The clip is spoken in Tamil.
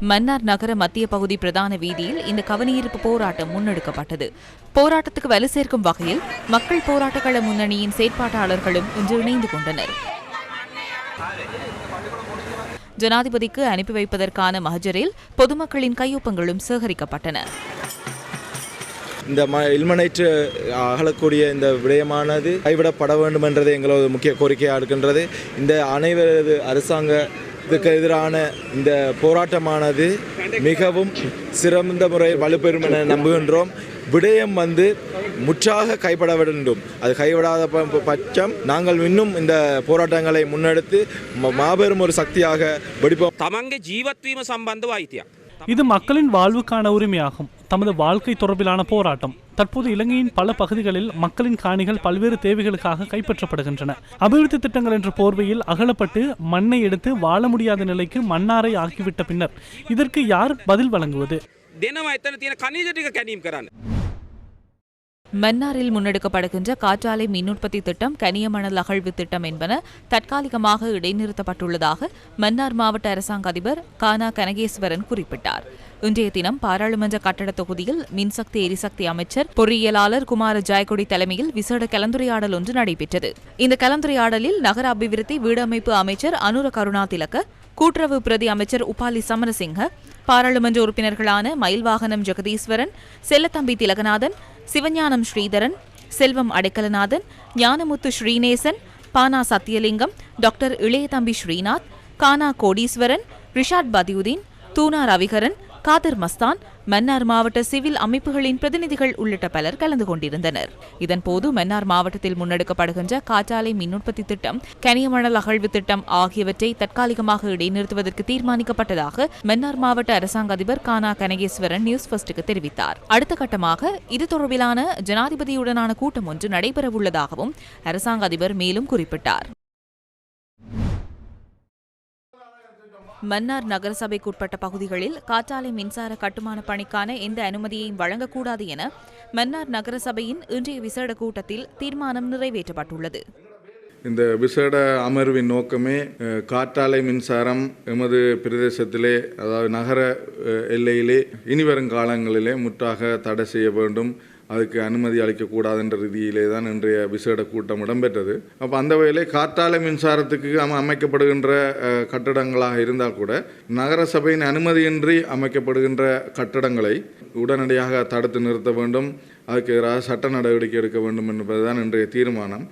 மன்னார் நகர மத்திய பகுதி பிரதான வீதியில் இந்த கவனியிருப்பு போராட்டம் முன்னெடுக்கப்பட்டது. போராட்டத்துக்கு வலு சேர்க்கும் வகையில் மக்கள் போராட்டக்கள முன்னணியின் செயற்பாட்டாளர்களும் இன்று இணைந்து கொண்டனர். ஜனாதிபதிக்கு அனுப்பி வைப்பதற்கான மகஜரில் பொதுமக்களின் கையொப்பங்களும் சேகரிக்கப்பட்டன. இந்த ம இல்மனைற்று அகலக்கூடிய இந்த விடயமானது கைவிடப்பட வேண்டும் என்றது எங்களது முக்கிய கோரிக்கையாக இருக்கின்றது. இந்த அனைவரது அரசாங்க இதுக்கு எதிரான இந்த போராட்டமானது மிகவும் சிறந்த முறையில் வலுப்பெறும் என நம்புகின்றோம். விடயம் வந்து முற்றாக கைப்பட வேண்டும். அது கைவிடாத பட்சம் நாங்கள் இன்னும் இந்த போராட்டங்களை முன்னெடுத்து மாபெரும் ஒரு சக்தியாக வெடிப்போம். தமங்க ஜீவத்வீம சம்பந்தவாய்த்தியா இது மக்களின் வாழ்வுக்கான உரிமையாகும். தமது வாழ்க்கை தொடர்பிலான போராட்டம். தற்போது இலங்கையின் பல பகுதிகளில் மக்களின் காணிகள் பல்வேறு தேவைகளுக்காக கைப்பற்றப்படுகின்றன. அபிவிருத்தி திட்டங்கள் என்ற போர்வையில் அகலப்பட்டு மண்ணை எடுத்து வாழ முடியாத நிலைக்கு மன்னாரை ஆக்கிவிட்ட பின்னர் இதற்கு யார் பதில் வழங்குவது? தினம் எத்தனை கணிஜ கணியம் மன்னாரில் முன்னெடுக்கப்படுகின்ற காற்றாலை மின் உற்பத்தி திட்டம் கனியமணல் அகழ்வு திட்டம் என்பன தற்காலிகமாக இடைநிறுத்தப்பட்டுள்ளதாக மன்னார் மாவட்ட அரசாங்க அதிபர் கானா கனகேஸ்வரன் குறிப்பிட்டார். இன்றைய தினம் பாராளுமன்ற கட்டட தொகுதியில் மின்சக்தி எரிசக்தி அமைச்சர் பொறியியலாளர் குமார ஜாய்கொடி தலைமையில் விசேட கலந்துரையாடல் ஒன்று நடைபெற்றது. இந்த கலந்துரையாடலில் நகர அபிவிருத்தி வீடமைப்பு அமைச்சர் அனுர கருணா திலக்க கூட்டுறவு பிரதி அமைச்சர் உபாலி சமரசிங்க பாராளுமன்ற உறுப்பினர்களான மயில்வாகனம் ஜெகதீஸ்வரன் செல்லத்தம்பி திலகநாதன் சிவஞானம் ஸ்ரீதரன் செல்வம் அடைக்கலநாதன் ஞானமுத்து ஸ்ரீநேசன் பானா சத்தியலிங்கம் டாக்டர் இளையதம்பி ஸ்ரீநாத் கானா கோடீஸ்வரன் ரிஷாட் பதியுதீன் தூனா ரவிகரன் காதர் மஸ்தான் மன்னார் மாவட்ட சிவில் அமைப்புகளின் பிரதிநிதிகள் உள்ளிட்ட பலர் கலந்து கொண்டிருந்தனர். இதன்போது மன்னார் மாவட்டத்தில் முன்னெடுக்கப்படுகின்ற காற்றாலை மின் உற்பத்தி திட்டம் கனியமணல் அகழ்வு திட்டம் ஆகியவற்றை தற்காலிகமாக இடைநிறுத்துவதற்கு தீர்மானிக்கப்பட்டதாக மன்னார் மாவட்ட அரசாங்க அதிபர் கானா கனகேஸ்வரன் நியூஸ் ஃபர்ஸ்டுக்கு தெரிவித்தார். அடுத்த கட்டமாக இது தொடர்பிலான ஜனாதிபதியுடனான கூட்டம் ஒன்று நடைபெறவுள்ளதாகவும் அரசாங்க அதிபர் மேலும் குறிப்பிட்டார். மன்னார் நகரசபைக்குட்பட்ட பகுதிகளில் காற்றாலை மின்சார கட்டுமான பணிக்கான எந்த அனுமதியையும் வழங்கக்கூடாது என மன்னார் நகரசபையின் இன்றைய விசேட கூட்டத்தில் தீர்மானம் நிறைவேற்றப்பட்டுள்ளது. இந்த விசேட அமர்வின் நோக்கமே காற்றாலை மின்சாரம் எமது பிரதேசத்திலே அதாவது நகர எல்லையிலே இனிவரும் காலங்களிலே முற்றாக தடை செய்ய வேண்டும். அதுக்கு அனுமதி அளிக்கக்கூடாதுன்ற ரீதியிலே தான் இன்றைய விசேட கூட்டம் இடம்பெற்றது. அப்போ அந்த வகையிலே காற்றாலை மின்சாரத்துக்கு அமைக்கப்படுகின்ற கட்டடங்களாக இருந்தால் கூட நகரசபையின் அனுமதியின்றி அமைக்கப்படுகின்ற கட்டடங்களை உடனடியாக தடுத்து நிறுத்த வேண்டும். அதுக்கு எதிராக சட்ட நடவடிக்கை எடுக்க வேண்டும் என்பதுதான் இன்றைய தீர்மானம்.